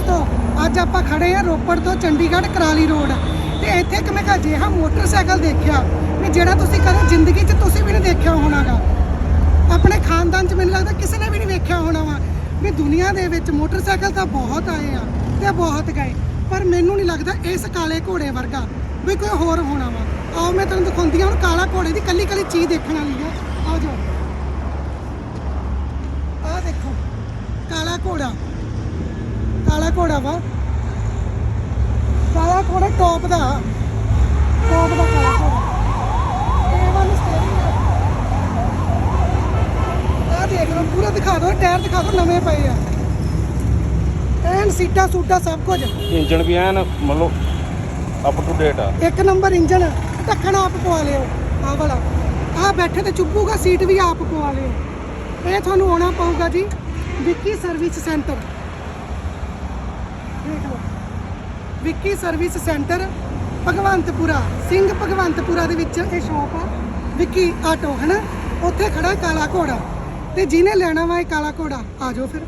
ਦੋਸਤੋ, ਅੱਜ ਆਪਾਂ ਖੜੇ ਆ ਰੋਪੜ ਤੋਂ ਚੰਡੀਗੜ੍ਹ ਕਰਾਲੀ ਰੋਡ। ਤੇ ਇੱਥੇ ਇੱਕ ਮੈਂ ਕਿਹਾ ਅਜਿਹਾ ਮੋਟਰਸਾਈਕਲ ਦੇਖਿਆ ਵੀ ਜਿਹੜਾ ਤੁਸੀਂ ਕਦੇ ਜ਼ਿੰਦਗੀ 'ਚ ਤੁਸੀਂ ਵੀ ਨਹੀਂ ਦੇਖਿਆ ਹੋਣਾਗਾ। ਆਪਣੇ ਖਾਨਦਾਨ 'ਚ ਮੈਨੂੰ ਲੱਗਦਾ ਕਿਸੇ ਨੇ ਵੀ ਨਹੀਂ ਵੇਖਿਆ ਹੋਣਾ ਵਾ ਵੀ ਦੁਨੀਆ ਦੇ ਵਿੱਚ ਮੋਟਰਸਾਈਕਲ ਤਾਂ ਬਹੁਤ ਆਏ ਆ ਤੇ ਬਹੁਤ ਗਏ। ਪਰ ਮੈਨੂੰ ਨਹੀਂ ਲੱਗਦਾ ਇਸ ਕਾਲੇ ਘੋੜੇ ਵਰਗਾ ਵੀ ਕੋਈ ਹੋਰ ਹੋਣਾ ਵਾ। ਆਓ, ਮੈਂ ਤੁਹਾਨੂੰ ਦਿਖਾਉਂਦੀ ਹਾਂ ਹੁਣ ਕਾਲਾ ਘੋੜੇ ਦੀ ਕੱਲੀ ਕੱਲੀ ਚੀਜ਼ ਦੇਖਣ ਵਾਲੀ ਆ। ਆ ਜਾਓ ਆ ਦੇਖੋ, ਕਾਲਾ ਘੋੜਾ। ਕਾਲਾ ਘੋੜਾ ਵਾ। ਕਾਲਾ ਘੋੜਾ ਟੌਪ ਦਾ। ਟੌਪ ਦਾ ਕਾਲਾ ਘੋੜਾ। ਇਹ ਵਾਲੀ ਸਟੇਰਿੰਗ ਆ। ਦੇਖ ਲਓ ਪੂਰਾ ਦਿਖਾ ਦਿਓ ਟਾਇਰ ਦਿਖਾ ਦਿਓ ਨਵੇਂ ਪਏ ਆ। ਐਨ ਸੀਟਾਂ ਸੂਟਾਂ ਸਭ ਕੁਝ। ਇੰਜਣ ਵੀ ਐਨ ਮਤਲਬ ਅਪ ਟੂ ਡੇਟ ਆ। ਇੱਕ ਨੰਬਰ ਇੰਜਨ ਢੱਕਣ ਆਪ ਪਵਾ ਲਿਓ ਆਹ ਵਾਲਾ। ਆਹ ਬੈਠੇ ਤੇ ਚੁੱਭੂਗਾ ਸੀਟ ਵੀ ਆਪ ਪਵਾ ਲਿਓ। ਇਹ ਤੁਹਾਨੂੰ ਆਉਣਾ ਪਊਗਾ ਜੀ ਵਿੱਕੀ ਸਰਵਿਸ ਸੈਂਟਰ ਦੇਖ ਲਓ। ਵਿੱਕੀ ਸਰਵਿਸ ਸੈਂਟਰ, ਭਗਵੰਤਪੁਰਾ, ਸਿੰਘ ਭਗਵੰਤਪੁਰਾ ਦੇ ਵਿੱਚ ਇਹ ਸ਼ਾਪ ਆ। ਵਿੱਕੀ ਆਟੋ, ਹਨਾ? ਉੱਥੇ ਖੜਾ ਕਾਲਾ ਘੋੜਾ। ਤੇ ਜਿਹਨੇ ਲੈਣਾ ਵਾ ਇਹ ਕਾਲਾ ਘੋੜਾ, ਆ ਜਾਓ ਫਿਰ।